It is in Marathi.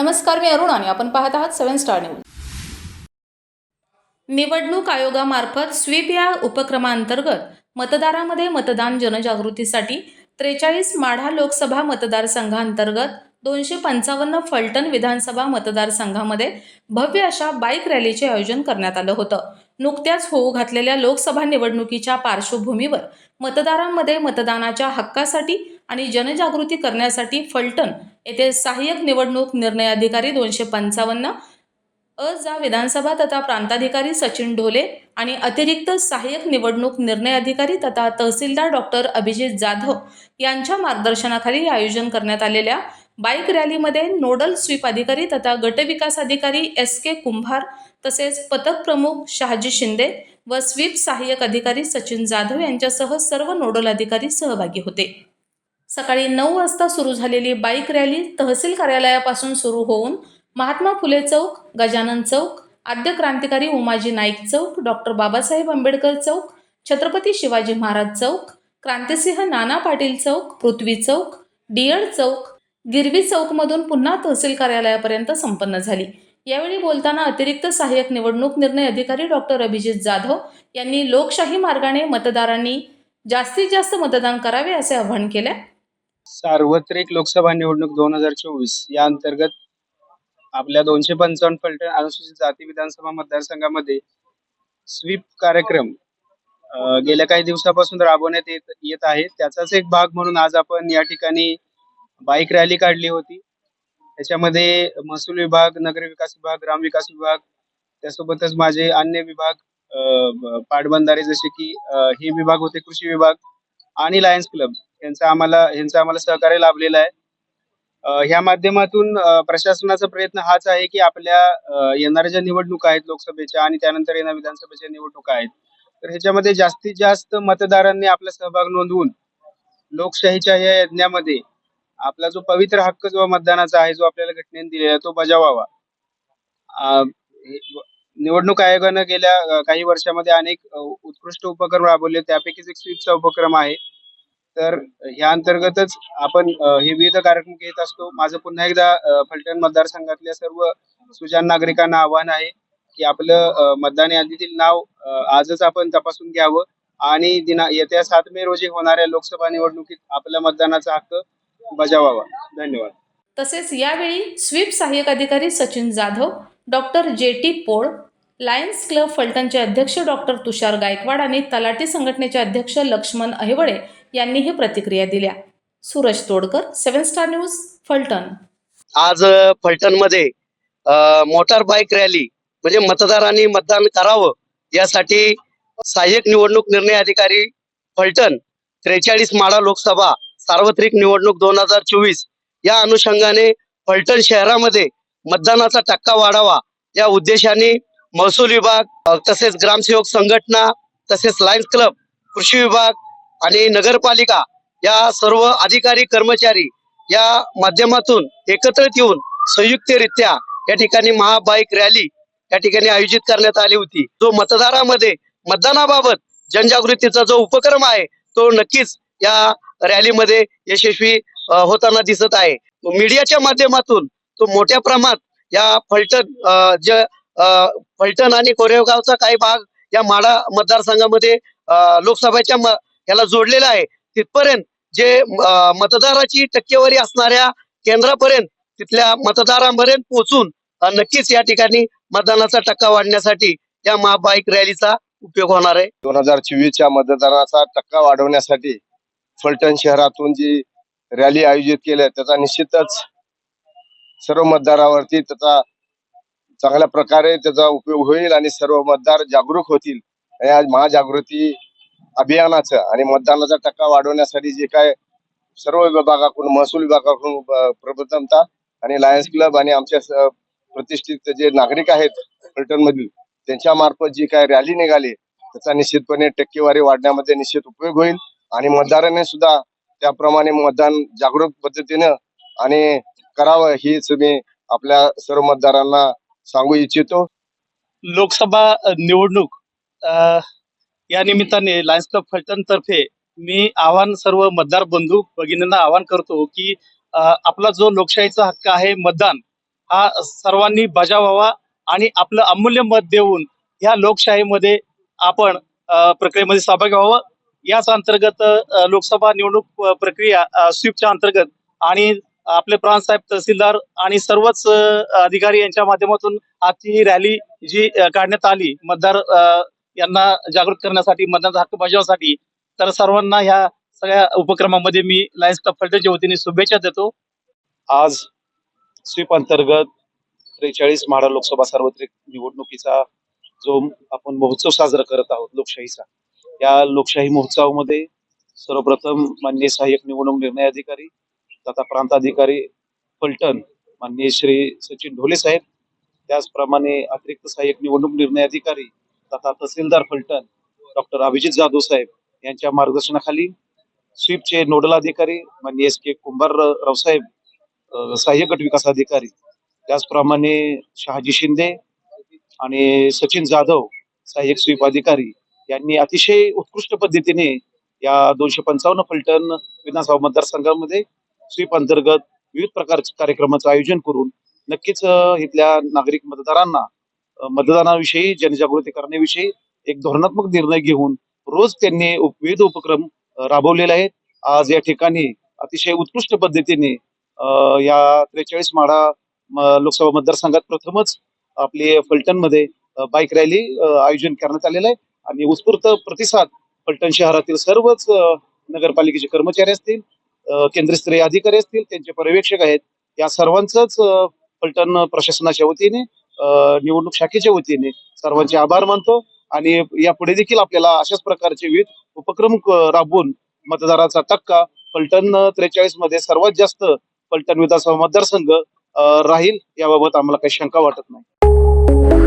नमस्कार मी अरुण आणि आपण पाहत आहात सेवन स्टार न्यूज. निवडणूक आयोगामार्फत स्वीप या उपक्रमांतर्गत मतदारामध्ये मतदान जनजागृतीसाठी त्रेचाळीस माढा लोकसभा मतदारसंघांतर्गत दोनशे पंचावन्न फलटण विधानसभा मतदारसंघामध्ये भव्य अशा बाईक रॅलीचे आयोजन करण्यात आलं होतं. नुकत्याच होऊ घातलेल्या लोकसभा निवडणुकीच्या पार्श्वभूमीवर मतदारांमध्ये मतदानाच्या हक्कासाठी आणि जनजागृती करण्यासाठी फलटण येथे सहाय्यक निवडणूक निर्णय अधिकारी दोनशे पंचावन्न अ जा विधानसभा तथा प्रांताधिकारी सचिन ढोले आणि अतिरिक्त सहाय्यक निवडणूक निर्णय अधिकारी तथा तहसीलदार डॉक्टर अभिजित जाधव यांच्या मार्गदर्शनाखाली आयोजन करण्यात आलेल्या बाईक रॅलीमध्ये नोडल स्वीप अधिकारी तथा गटविकास अधिकारी एस के कुंभार तसेच पथक प्रमुख शहाजी शिंदे व स्वीप सहाय्यक अधिकारी सचिन जाधव यांच्यासह सर्व नोडल अधिकारी सहभागी होते. सकाळी नऊ वाजता सुरू झालेली बाईक रॅली तहसील कार्यालयापासून सुरू होऊन महात्मा फुले चौक गजानन चौक आद्य क्रांतिकारी उमाजी नाईक चौक डॉक्टर बाबासाहेब आंबेडकर चौक छत्रपती शिवाजी महाराज चौक क्रांतिसिंह नाना पाटील चौक पृथ्वी चौक डियड चौक गिरवी चौकमधून पुन्हा तहसील कार्यालयापर्यंत संपन्न झाली. यावेळी बोलताना अतिरिक्त सहाय्यक निवडणूक निर्णय अधिकारी डॉक्टर अभिजित जाधव यांनी लोकशाही मार्गाने मतदारांनी जास्तीत जास्त मतदान करावे असे आवाहन केले. सार्वत्रिक लोकसभा निवडणूक दोन हजार चोवीस. या अंतर्गत आपल्या दोनशे पंचावन्न फलटण अनुसूचित जाती विधानसभा मतदारसंघामध्ये स्वीप कार्यक्रम गेल्या काही दिवसापासून राबवण्यात येत येत आहे. त्याचाच एक भाग म्हणून आज आपण या ठिकाणी बाईक रॅली काढली होती. त्याच्यामध्ये महसूल विभाग नगर विकास विभाग ग्रामविकास विभाग त्यासोबतच माझे अन्य विभाग पाटबंधारे जसे की हे विभाग होते कृषी विभाग आणि लायन्स क्लब. यांचा आम्हाला यांचं आम्हाला सहकार्य लाभलेलं आहे. ह्या माध्यमातून प्रशासनाचा प्रयत्न हाच आहे की आपल्या येणाऱ्या ज्या निवडणुका आहेत लोकसभेच्या आणि त्यानंतर येणाऱ्या विधानसभेच्या निवडणुका आहेत तर ह्याच्यामध्ये जास्तीत जास्त मतदारांनी आपला सहभाग नोंदवून लोकशाहीच्या या यज्ञामध्ये आपला जो पवित्र हक्क जो मतदानाचा आहे जो आपल्याला घटनेने दिलेला आहे तो बजावावा. निवडणूक आयोगानं गेल्या काही वर्षामध्ये अनेक उत्कृष्ट उपक्रम राबवले त्यापैकीच एक स्वीपचा उपक्रम आहे. तर ह्या अंतर्गतच आपण हे विविध कार्यक्रम घेत असतो. माझं पुन्हा एकदा फलटण मतदारसंघातल्या सर्व सुजान नागरिकांना आव्हान आहे की आपलं मतदान यादीतील नाव आजच आपण तपासून घ्यावं आणि दिना येत्या सात मे रोजी होणाऱ्या लोकसभा निवडणुकीत आपल्या मतदानाचा हक्क बजावावा. धन्यवाद. तसेच यावेळी स्वीप सहाय्यक अधिकारी Sachin Jadhav doctor J T Pol lions club फलटणचे अध्यक्ष डॉक्टर तुषार गायकवाड आणि तलाठी संघटनेचे अध्यक्ष लक्ष्मण अहिवळे यांनीही प्रतिक्रिया दिल्या. Suraj Todkar seven star news Phaltan. आज फलटण फलटणमध्ये मोटार बाईक रॅली म्हणजे मतदारांनी मतदान करावं यासाठी सहाय्यक निवडणूक निर्णय अधिकारी फलटण त्रेचाळीस माळा लोकसभा सार्वत्रिक निवडणूक दोन हजार चोवीस या अनुषंगाने फलटण शहरामध्ये मतदानाचा टक्का वाढावा या उद्देशाने महसूल विभाग तसेच ग्रामसेवक संघटना तसेच लायन्स क्लब कृषी विभाग आणि नगरपालिका या सर्व अधिकारी कर्मचारी या माध्यमातून एकत्रित येऊन संयुक्तरित्या या ठिकाणी महाबाईक रॅली या ठिकाणी आयोजित करण्यात आली होती. जो मतदारामध्ये मतदानाबाबत जनजागृतीचा जो उपक्रम आहे तो नक्कीच या रॅलीमध्ये यशस्वी होताना दिसत आहे. मीडियाच्या माध्यमातून तो मोठ्या प्रमाणात या फलटण ज फलटण आणि कोरेगावचा काही भाग या माडा मतदारसंघामध्ये लोकसभेच्या म- याला जोडलेला आहे. तिथपर्यंत जे मतदाराची टक्केवारी असणाऱ्या केंद्रापर्यंत तिथल्या मतदारांपर्यंत पोहोचून नक्कीच या ठिकाणी मतदानाचा टक्का वाढण्यासाठी या महाबाईक रॅलीचा उपयोग होणार आहे. दोन हजार चोवीस च्या मतदानाचा टक्का वाढवण्यासाठी फलटण शहरातून जी रॅली आयोजित केली आहे त्याचा निश्चितच सर्व मतदारावरती त्याचा चांगल्या प्रकारे त्याचा उपयोग होईल आणि सर्व मतदार जागरूक होतील. या महाजागृती अभियानाचं आणि मतदानाचा टक्का वाढवण्यासाठी जे काय सर्व विभागाकडून महसूल विभागाकडून अ, प्रबोधनता आणि लायन्स क्लब आणि आमच्या प्रतिष्ठित जे नागरिक आहेत फलटण मधील त्यांच्या मार्फत जी काय रॅली निघाली त्याचा निश्चितपणे टक्केवारी वाढण्यामध्ये निश्चित उपयोग होईल आणि मतदारांनी सुद्धा त्याप्रमाणे मतदान जागरूक पद्धतीनं आणि करावं हीच मी आपल्या सर्व मतदारांना सांगू इच्छितो. लोकसभा निवडणूक या निमित्ताने लायन्स क्लब फलटणतर्फे मी आव्हान सर्व मतदार बंधू भगिनींना आवाहन करतो की आपला जो लोकशाहीचा हक्क आहे मतदान हा सर्वांनी बजावावा आणि आपलं अमूल्य मत देऊन ह्या लोकशाहीमध्ये आपण प्रक्रियेमध्ये सहभागी व्हावं. याच अंतर्गत लोकसभा निवडणूक प्रक्रिया स्वीपच्या अंतर्गत आणि आपले प्रांतसाहेब तहसीलदार आणि सर्वच अधिकारी यांच्या माध्यमातून आजची ही रॅली जी काढण्यात आली मतदार यांना जागृत करण्यासाठी मतदानाचा हक्क बजावण्यासाठी तर सर्वांना ह्या सगळ्या उपक्रमामध्ये मी लायन्स क्लब फलटणच्या वतीने शुभेच्छा देतो. आज स्वीप अंतर्गत त्रेचाळीस माडा लोकसभा सार्वत्रिक निवडणुकीचा जो आपण महोत्सव साजरा करत आहोत लोकशाहीचा या लोकशाही महोत्सवामध्ये सर्वप्रथम माननीय सहाय्यक निवडणूक निर्णय अधिकारी तथा प्रांताधिकारी फलटण माननीय श्री सचिन ढोले साहेब त्याचप्रमाणे अतिरिक्त सहाय्यक निवडणूक निर्णय अधिकारी तथा तहसीलदार फलटण डॉक्टर अभिजित जाधव साहेब यांच्या मार्गदर्शनाखाली स्वीपचे नोडल अधिकारी माननीय एस के कुंभार रावसाहेब सहाय्य सहाय्यक गट विकास अधिकारी त्याचप्रमाणे शहाजी शिंदे आणि सचिन जाधव सहाय्यक स्वीप अधिकारी यांनी अतिशय उत्कृष्ट पद्धतीने या दोनशे पंचावन्न फलटण विधानसभा मतदारसंघामध्ये स्वीप अंतर्गत विविध प्रकारच्या कार्यक्रमाचं आयोजन करून नक्कीच इथल्या नागरिक मतदारांना मतदानाविषयी जनजागृती करण्याविषयी एक धोरणात्मक निर्णय घेऊन रोज त्यांनी विविध उपक्रम राबवलेले आहेत. आज या ठिकाणी अतिशय उत्कृष्ट पद्धतीने या त्रेचाळीस माढा लोकसभा मतदारसंघात प्रथमच आपली फलटणमध्ये मध्ये बाईक रॅली आयोजन करण्यात आलेलं आहे. आणि उत्स्फूर्त प्रतिसाद फलटण शहरातील सर्वच नगरपालिकेचे कर्मचारी असतील केंद्रस्तरीय अधिकारी असतील त्यांचे पर्यवेक्षक आहेत. या सर्वांचंच फलटण प्रशासनाच्या वतीने निवडणूक शाखेच्या वतीने सर्वांचे आभार मानतो आणि यापुढे देखील आपल्याला अशाच प्रकारचे विविध उपक्रम राबवून मतदाराचा टक्का पलटण त्रेचाळीसमध्ये सर्वात जास्त पलटण विधानसभा मतदारसंघ राहील याबाबत आम्हाला काही शंका वाटत नाही.